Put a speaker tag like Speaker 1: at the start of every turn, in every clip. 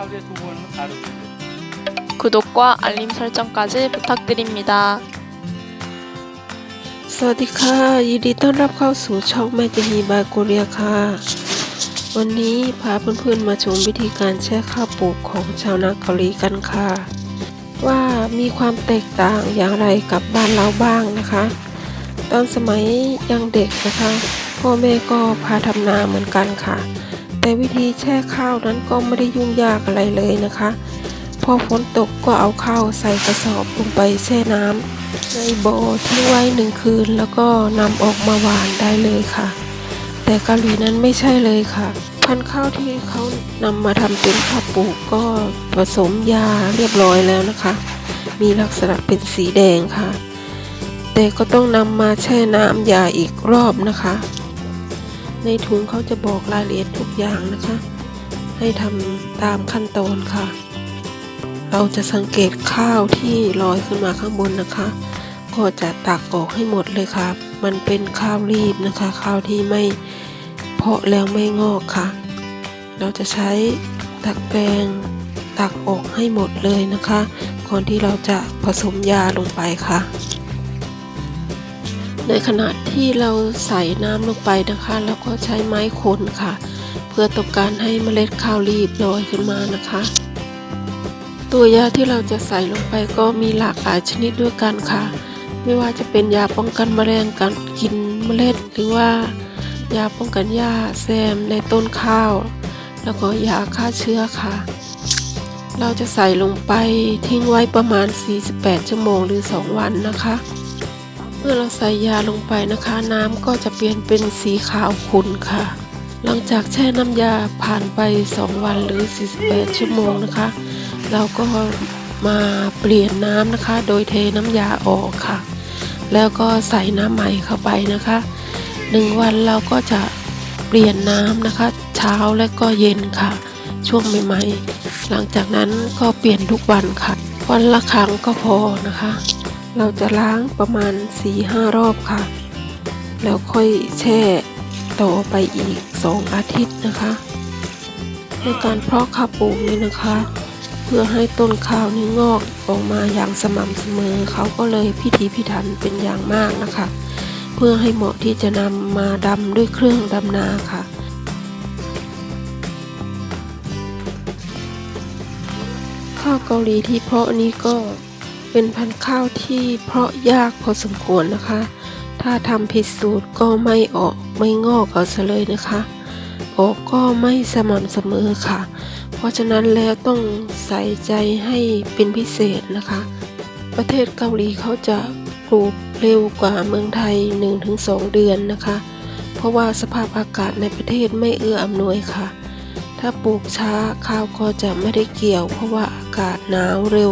Speaker 1: 하루에 두 번은 가르쳐야 돼.
Speaker 2: 구독과 알림 설정까지 부탁드립니다.
Speaker 3: สวัสดีค่ะ ยินดีต้อนรับเข้าสู่ช่องแม่จะฮีบายโกเรียค่ะ วันนี้พาเพื่อนๆมาชมวิธีการแช่ข้าวปลูกของชาวนาเกาหลีกันค่ะ ว่ามีความแตกต่างอย่างไรกับบ้านเราบ้างนะคะ ตอนสมัยยังเด็กนะคะ พ่อแม่ก็พาทำนาเหมือนกันค่ะ แต่วิธีแช่ข้าวนั้นก็ไม่ได้ยุ่งยากอะไรเลยนะคะ พอฝนตกก็เอาข้าวใส่กระสอบลงไปแช่น้ำในบ่อทิ้งไว้หนึ่งคืน แล้วก็นำออกมาหวานได้เลยค่ะ แต่กาหลีนั้นไม่ใช่เลยค่ะ พันธุ์ข้าวที่เขานำมาทำเป็นข้าวปลูกก็ผสมยาเรียบร้อยแล้วนะคะ มีลักษณะเป็นสีแดงค่ะ แต่ก็ต้องนำมาแช่น้ำยาอีกรอบนะคะ ในถุงเขาจะบอกรายละเอียดทุกอย่างนะคะ ให้ทำตามขั้นตอนค่ะ เราจะสังเกตข้าวที่ลอยขึ้นมาข้างบนนะคะ ก็จะตักออกให้หมดเลยครับมันเป็นข้าวรีบนะคะ ข้าวที่ไม่เพาะแล้วไม่งอกค่ะ เราจะใช้ตักแปรงตักออกให้หมดเลยนะคะ ก่อนที่เราจะผสมยาลงไปค่ะ ในขณะที่เราใส่น้ำลงไปนะคะแล้วก็ใช้ไม้คนค่ะ เพื่อต้องการให้เมล็ดข้าวรีบลอยขึ้นมานะคะ ตัวยาที่เราจะใส่ลงไปก็มีหลากหลายชนิดด้วยกันค่ะ ไม่ว่าจะเป็นยาป้องกันแมลงการกินเมล็ด หรือว่ายาป้องกันหญ้าแซมในต้นข้าว แล้วก็ยาฆ่าเชื้อค่ะ เราจะใส่ลงไปทิ้งไว้ประมาณ 48 ชั่วโมงหรือ 2 วันนะคะ เมื่อเราใส่ยาลงไปนะคะ น้ำก็จะเปลี่ยนเป็นสีขาวขุ่นค่ะ หลังจากแช่น้ำยาผ่านไป 2 วันหรือ 48 ชั่วโมงนะคะ เราก็มาเปลี่ยนน้ำนะคะ โดยเทน้ำยาออกค่ะ แล้วก็ใส่น้ำใหม่เข้าไปนะคะหนึ่งวันเราก็จะเปลี่ยนน้ำนะคะ เช้าและก็เย็นค่ะ ช่วงใหม่ๆ หลังจากนั้นก็เปลี่ยนทุกวันค่ะ วันละครั้งก็พอนะคะ เราจะล้างประมาณ 4-5 รอบค่ะ แล้วค่อยแช่ต่อไปอีก 2 อาทิตย์นะคะ ในการเพาะข้าวปลูกนี้นะคะ เพื่อให้ต้นข้าวนี้งอกออกมาอย่างสม่ำเสมอ เขาก็เลยพิถีพิถันเป็นอย่างมากนะคะ เพื่อให้เหมาะที่จะนำมาดำด้วยเครื่องดำนาค่ะข้าวเกาหลีที่เพาะนี้ก็ เป็นพันธุ์ข้าวที่เพาะยากพอสมควรนะคะ ถ้าทำผิดสูตรก็ไม่ออกไม่งอกเอาซะเลยนะคะ ออกก็ไม่สม่ำเสมอค่ะ เพราะฉะนั้นแล้วต้องใส่ใจให้เป็นพิเศษนะคะ ประเทศเกาหลีเขาจะปลูกเร็วกว่าเมืองไทย 1-2 เดือนนะคะ เพราะว่าสภาพอากาศในประเทศไม่เอื้ออำนวยค่ะ ถ้าปลูกช้าข้าวก็จะไม่ได้เกี่ยว เพราะว่าอากาศหนาวเร็ว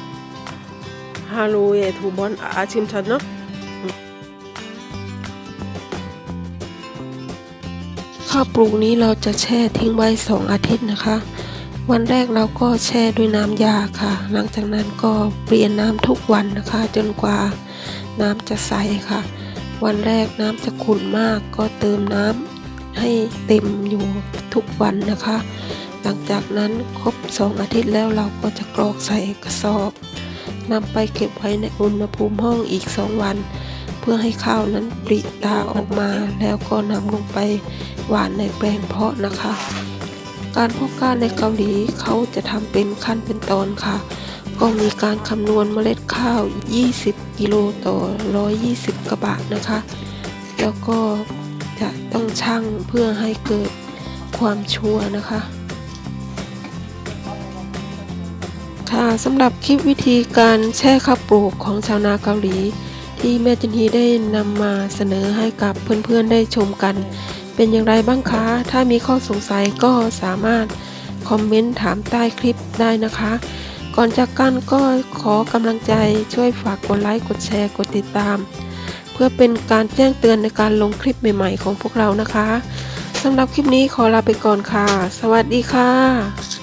Speaker 3: ออฮาโลเอทูบอนอาชิมชันเนาะข้าวปลูกนี้เราจะแช่ทิ้งไว้สองอาทิตย์นะคะ วันแรกเราก็แช่ด้วยน้ำยาค่ะ หลังจากนั้นก็เปลี่ยนน้ำทุกวันนะคะ จนกว่าน้ำจะใสค่ะ วันแรกน้ำจะขุ่นมากก็เติมน้ำให้เต็มอยู่ทุกวันนะคะ หลังจากนั้นครบสองอาทิตย์แล้วเราก็จะกรอกใส่กระสอบ นำไปเก็บไว้ในอุณหภูมิห้องอีกสองวัน เพื่อให้ข้าวนั้นปริตาออกมา แล้วก็นำลงไปหวานในแปลงเพาะนะคะ การเพาะก้าในเกาหลีเขาจะทำเป็นขั้นเป็นตอนค่ะ ก็มีการคำนวณเมล็ดข้าว 20 กิโลต่อ 120 กระบะนะคะ แล้วก็จะต้องชั่งเพื่อให้เกิดความชัวนะคะ ค่ะสำหรับคลิปวิธีการแช่ข้าวปลูกของชาวนาเกาหลี ที่แม่จันทีได้นำมาเสนอให้กับเพื่อนๆได้ชมกัน เป็นอย่างไรบ้างคะ ถ้ามีข้อสงสัยก็สามารถคอมเมนต์ถามใต้คลิปได้นะคะ ก่อนจากกันก็ขอกำลังใจช่วยฝากกดไลค์ กดแชร์ กดติดตาม เพื่อเป็นการแจ้งเตือนในการลงคลิปใหม่ๆของพวกเรานะคะสำหรับคลิปนี้ขอลาไปก่อนค่ะ สวัสดีค่ะ